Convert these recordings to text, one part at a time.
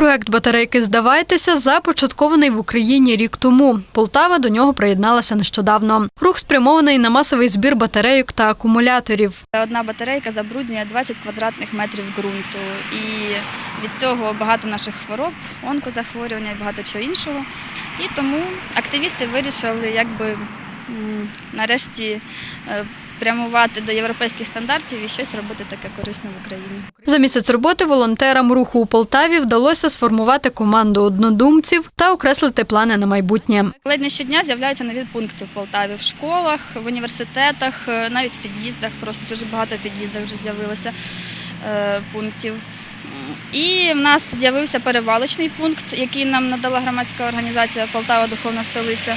Проект батарейки Здавайтеся започаткований в Україні рік тому. Полтава до нього приєдналася нещодавно. Рух спрямований на масовий збір батарейок та акумуляторів. Одна батарейка забруднює 20 квадратних метрів ґрунту. І від цього багато наших хвороб, онкозахворювання і багато чого іншого. І тому активісти вирішили якби нарешті е, прямувати до європейських стандартів і щось робити таке корисне в Україні. За місяць роботи волонтерам руху у Полтаві вдалося сформувати команду однодумців та окреслити плани на майбутнє. Ледь не щодня з'являються нові пункти в Полтаві в школах, в університетах, е, навіть в під'їздах. Просто дуже багато в під'їздах вже з'явилося е, пунктів. І в нас з'явився перевалочний пункт, який нам надала громадська організація Полтава Духовна столиця.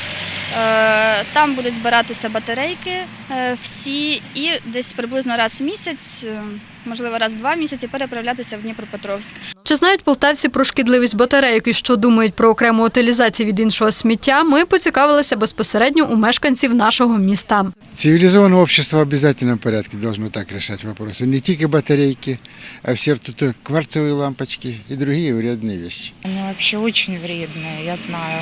Е, Там будуть збиратися батарейки е, всі і десь приблизно раз в місяць, е, можливо, раз в два місяці переправлятися в Дніпропетровськ. Чи знають полтавці про шкідливість батарейок і що думають про окрему утилізацію від іншого сміття? Ми поцікавилися безпосередньо у мешканців нашого міста. Цивилизованное общество в обязательном порядке должно так решать вопросы. Не только батарейки, а все тут кварцевые лампочки и другие вредные вещи. Они вообще очень вредные, я знаю.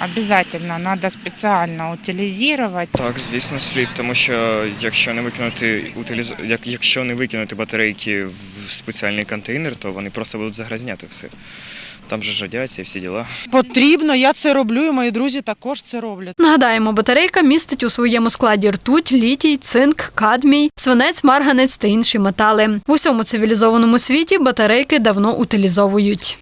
Обязательно надо специально утилизировать. Так, звісно, слід, тому що якщо не викинути утиліз... як, якщо не викинути батарейки в спеціальний контейнер, то вони просто будуть загрязняти все. Там же ж радіація, всі діла. Потрібно, я це роблю, і мої друзі також це роблять. Нагадаємо, батарейка містить у своєму складі ртуть, літій, цинк, кадмій, свинець, марганець та інші метали. В усьому цивілізованому світі батарейки давно утилізовують.